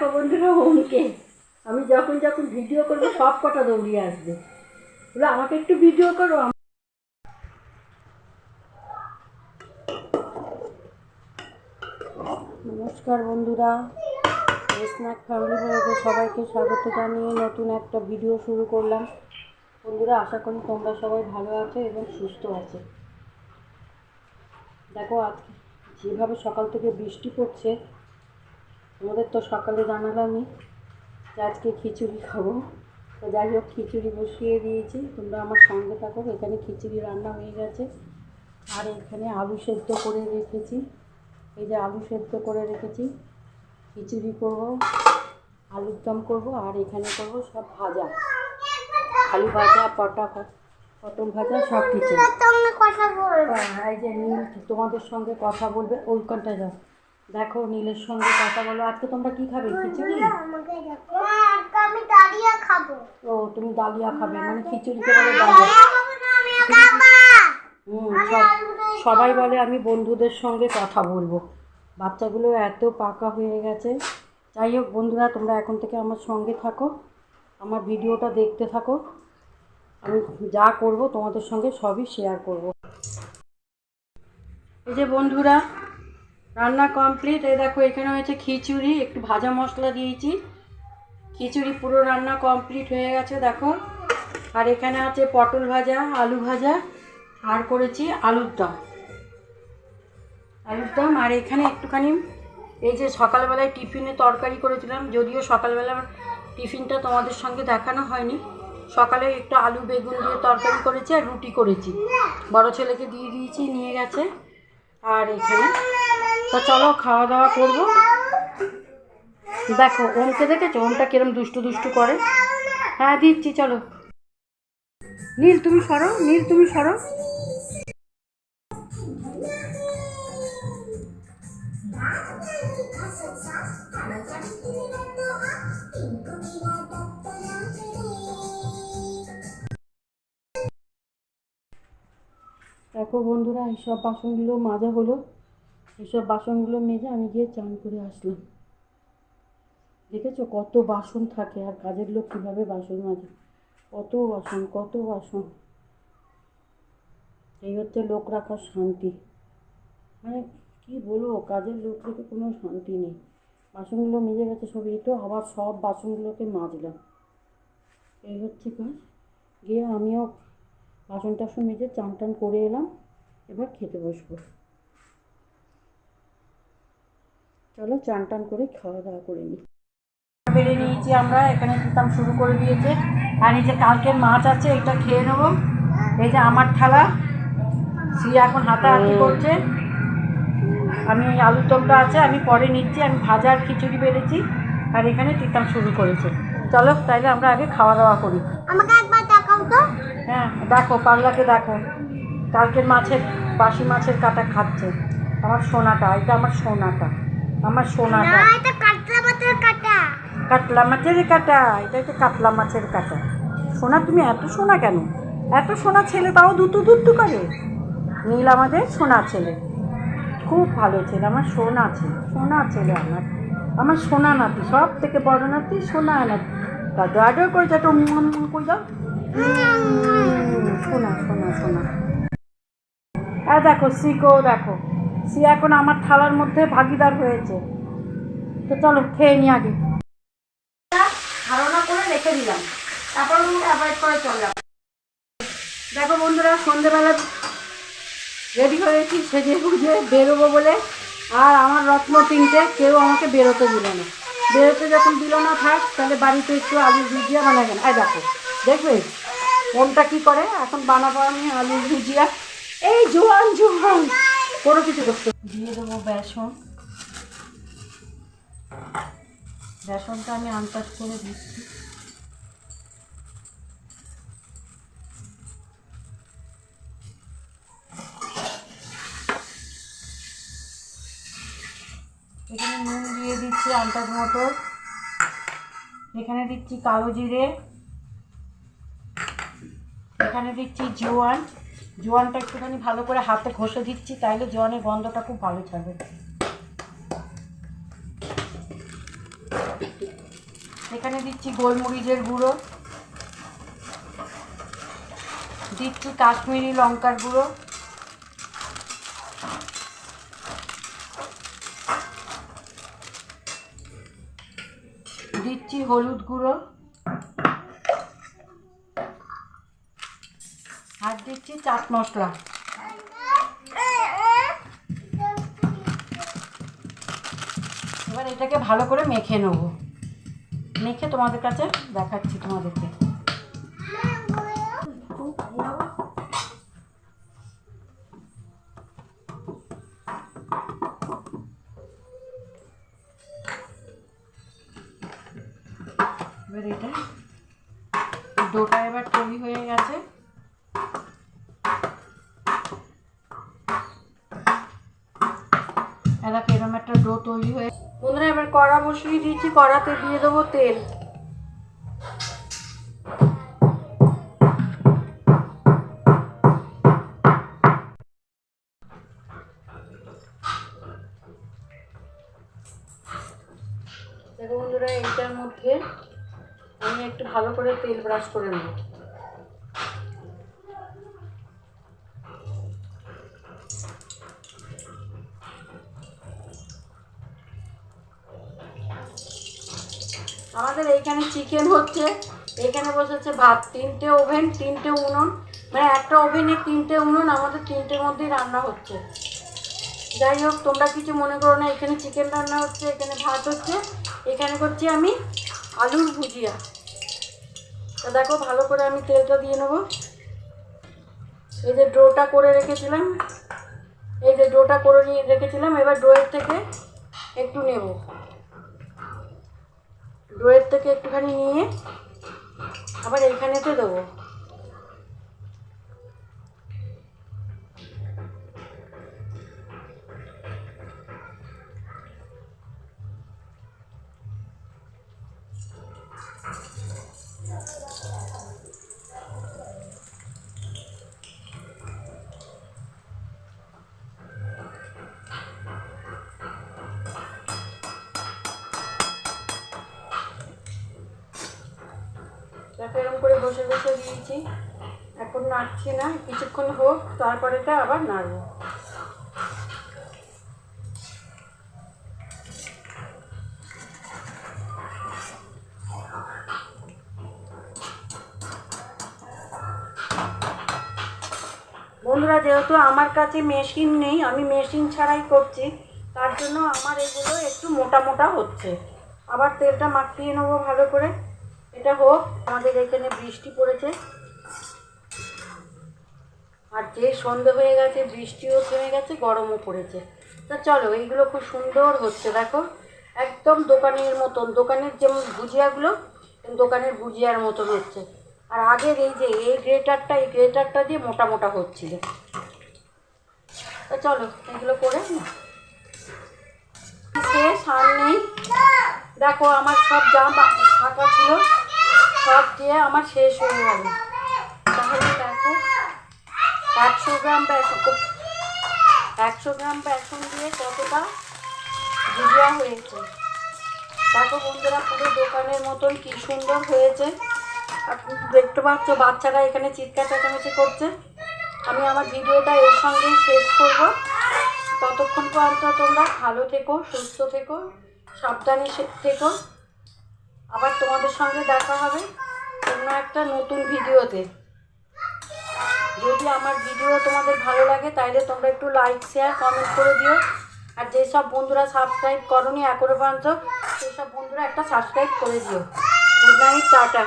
দেখো বন্ধুরা ওমকে আমি যখন যখন ভিডিও করব, সব কটা দৌড়িয়ে আসবে। বলে, আমাকে একটু ভিডিও করো নমস্কার বন্ধুরা। স্ন্যাক ফ্যামিলি ব্লগে সবাইকে স্বাগত জানিয়ে নতুন একটা ভিডিও শুরু করলাম। বন্ধুরা, আশা করি তোমরা সবাই ভালো আছো এবং সুস্থ আছো। দেখো, আজকে যেভাবে সকাল থেকে বৃষ্টি পড়ছে আমাদের তো সকালে জানালামই যে আজকে খিচুড়ি খাব। তো যাই হোক খিচুড়ি বসিয়ে দিয়েছি। তোমরা আমার সঙ্গে থাকো এখানে খিচুড়ি রান্না হয়ে গেছে। আর এখানে আলু সেদ্ধ করে রেখেছি। এই যে আলু সেদ্ধ করে রেখেছি খিচুড়ি করব আলুর দম করব আর এখানে করব সব ভাজা। আলু ভাজা পটা পটল ভাজা সব কিছু। বলব। এই যে নীল তোমাদের সঙ্গে কথা বলবে ওইখানটা যাও দেখো নীলের সঙ্গে কথা বলো। আজকে তোমরা কি খাবে খিচুড়ি? আমাকে দেখো। মা আমি দাঁড়িয়ে খাব। ও তুমি ডালিয়া খাবে মানে খিচুড়িকে বলে ডালিয়া খাব না আমি খাব হুম সব সবাই বলে আমি বন্ধুদের সঙ্গে কথা বলব। বাচ্চাগুলো এত পাকা হয়ে গেছে। যাই হোক বন্ধুরা তোমরা এখন থেকে আমার সঙ্গে থাকো। আমার ভিডিওটা দেখতে থাকো। আমি যা করব তোমাদের সঙ্গে সবই শেয়ার করব। এই যে বন্ধুরা রান্না কমপ্লিট এই দেখো, এখানে হয়েছে খিচুড়ি, একটু ভাজা মশলা দিয়েছি। খিচুড়ি পুরো রান্না কমপ্লিট হয়ে গেছে, দেখো। আর এখানে আছে পটল ভাজা, আলু ভাজা, আর করেছি আলুর দম। আলুর দম, আর এখানে একটুখানি এই যে সকালবেলায় টিফিনে তরকারি করেছিলাম, যদিও সকালবেলা টিফিনটা তোমাদের সঙ্গে দেখানো হয়নি। সকালে একটু আলু বেগুন দিয়ে তরকারি করেছি আর রুটি করেছি। বড় ছেলেকে দিয়ে দিয়েছি, নিয়ে গেছে। আর এখানে তো চলো, খাওয়া দাওয়া করব। দেখো ওমকে দেখেছ? ওমটা কিরম দুষ্টু দুষ্টু করে। হ্যাঁ দিচ্ছি, চলো। নীল, তুমি সরো, নীল, তুমি সরো। দেখো বন্ধুরা, এইসব বাসনগুলো মাজা হলো। এইসব বাসনগুলো মেজে আমি গিয়ে চান করে আসলাম। দেখেছ কত বাসন থাকে আর কাজের লোক কীভাবে বাসন মাজে? কত বাসন কত বাসন। এই হচ্ছে লোক রাখার শান্তি। মানে কি বলব, কাজের লোক থেকে কোনো শান্তি নেই। বাসনগুলো মেজে গেছে সব তো আবার সব বাসনগুলোকে মাজলাম। এই হচ্ছে কাজ। গিয়ে আমিও বাসন টাসন মেজে চান টান করে এলাম, এবার খেতে বসবো। চলো চান টান করে খাওয়া দাওয়া করে নিই বেড়ে নিয়েছি আমরা এখানে দিতাম শুরু করে দিয়েছে। আর এই যে কালকের মাছ আছে এটা খেয়ে নেব। এই যে আমার থালা শ্রী এখন হাতাহাতি করছে। আমি আলুর দমটা আছে আমি পরে নিচ্ছি আমি ভাজার খিচুড়ি বেড়েছি আর এখানে তিতাম শুরু করেছে। চলো তাইলে আমরা আগে খাওয়া দাওয়া করি। আমাকে একবার দেখাও তো। হ্যাঁ দেখো পাগলাকে দেখো। কালকের মাছের বাসি মাছের কাটা খাচ্ছে। আমার সোনাটা এটা আমার সোনাটা। আমার সোনাটা না এটা কাটলা মাছের কাটা। কাতলা মাছের কাটা এটা একটা কাতলা মাছের কাটা। সোনা তুমি এত সোনা কেন? এত সোনা ছেলে তাও দুতু দুতু করে? নীল আমাদের সোনা ছেলে। খুব ভালো ছেলে আমার সোনা ছেলে সোনা ছেলে আমার। আমার সোনা নাতি সব থেকে বড় নাতি সোনা নাতি। দাদু আডো করে যাতো কই যাও। উম, সোনা সোনা সোনা। আর দেখো সিকেও দেখো। সি এখন আমার থালার মধ্যে ভাগিদার হয়েছে। তো চলো, খেয়ে নি আগে। ধারণা করে রেখে দিলাম। তারপর অ্যাভয়েড করে চললাম। দেখো বন্ধুরা, সন্ধেবেলা রেডি হয়েছি, সেজে বুঝে বেরোবো বলে। আর আমার রত্ন তিনটে, কেউ আমাকে বেরোতে দিল না। বেরোতে যখন দিল না থাক, তাহলে বাড়িতে একটু আলু ভুজিয়া বানাবেন এই দেখো, দেখবে? মনটা কী করে? এখন বানাবো আমি আলু ভুজিয়া। এই জোয়ান জোয়ান। কোনো কিছু করতে দিয়ে দেবো বেসন। বেসনটা আমি আন্দাজ করে দিচ্ছি। এখানে নুন দিয়ে দিচ্ছি আন্দাজ মতো। এখানে দিচ্ছি কালো জিরে। এখানে দিচ্ছি জোয়ান। জোয়ানটা একটুখানি ভালো করে হাতে ঘষে দিচ্ছি, তাইলে জোয়ানের গন্ধটা খুব ভালো ছাড়বে এখানে দিচ্ছি গোলমরিচের গুঁড়ো, দিচ্ছি কাশ্মীরি লঙ্কার গুঁড়ো, দিচ্ছি হলুদ গুঁড়ো আর দিচ্ছি চাট মশলা। এবার এটাকে ভালো করে মেখে নেব। মেখে তোমাদের কাছে দেখাচ্ছি তোমাদেরকে। এবার এটা ডোটা এবার তৈরি হয়ে গেছে। এরকম একটা ডো তৈরি হয়ে বন্ধুরা, এবার কড়া বসিয়ে দিয়েছি, কড়াতে দিয়ে দেবো তেল। দেখো বন্ধুরা, এইটার মধ্যে আমি একটু ভালো করে তেল ব্রাশ করে নেব। আমাদের এইখানে চিকেন হচ্ছে, এইখানে বসেছে ভাত, তিনটে ওভেন তিনটে উনুন। মানে একটা ওভেনে তিনটে উনুন, আমাদের তিনটের মধ্যেই রান্না হচ্ছে। যাই হোক, তোমরা কিছু মনে করো না, এখানে চিকেন রান্না হচ্ছে, এখানে ভাত হচ্ছে, এখানে করছি আমি আলুর ভুজিয়া। তা দেখো, ভালো করে আমি তেলটা দিয়ে নেব। এই যে ডোটা করে রেখেছিলাম, এই যে ডোটা করে নিয়ে রেখেছিলাম, এবার ডোয়ের থেকে একটু নেব। ডোয়ের থেকে একটুখানি নিয়ে আবার এইখানেতে দেবো। দেখো, এরকম করে বসে বসে দিয়েছি। এখন নাড়ছি না, কিছুক্ষণ হোক তারপরে এটা আবার নাড়বো। বন্ধুরা, যেহেতু আমার কাছে মেশিন নেই, আমি মেশিন ছাড়াই করছি, তার জন্য আমার এগুলো একটু মোটা মোটা হচ্ছে। আবার তেলটা মাখিয়ে নেব ভালো করে। এটা হোক, আমাদের এখানে বৃষ্টি পড়েছে। আর যে সন্ধে হয়ে গেছে, বৃষ্টিও থেমে গেছে, গরমও পড়েছে। তা চলো, এইগুলো খুব সুন্দর হচ্ছে, দেখো। একদম দোকানের মতন, দোকানের যেমন ভুজিয়াগুলো দোকানের ভুজিয়ার মতন হচ্ছে। আর আগের এই যে, এই গ্রেটারটা এই গ্রেটারটা দিয়ে মোটা মোটা হচ্ছিল। তা চলো, এগুলো করে না। শেষ, আর নেই। দেখো, আমার সব জাম ফাঁকা ছিল। সব দিয়ে আমার শেষ হয়ে গেল। তাহলে দেখো, একশো গ্রাম বেসন একশো গ্রাম বেসন দিয়ে কতটা ভুজিয়া হয়েছে। দেখো বন্ধুরা, পুরো দোকানের মতন কি সুন্দর হয়েছে। দেখতে পাচ্ছ, বাচ্চারা এখানে চিৎকার চেঁচামেচি করছে। আমি আমার ভিডিওটা এর সঙ্গেই শেষ করব। ততক্ষণ পর্যন্ত তোমরা ভালো থেকো, সুস্থ থেকো, সাবধানে থেকো। আবার তোমাদের সঙ্গে দেখা হবে অন্য একটা নতুন ভিডিওতে। যদি আমার ভিডিও তোমাদের ভালো লাগে তাহলে তোমরা একটু লাইক শেয়ার কমেন্ট করে দিও। আর যেসব বন্ধুরা সাবস্ক্রাইব করনি, এখনও পর্যন্ত, সেসব বন্ধুরা একটা সাবস্ক্রাইব করে দিও। Good night tata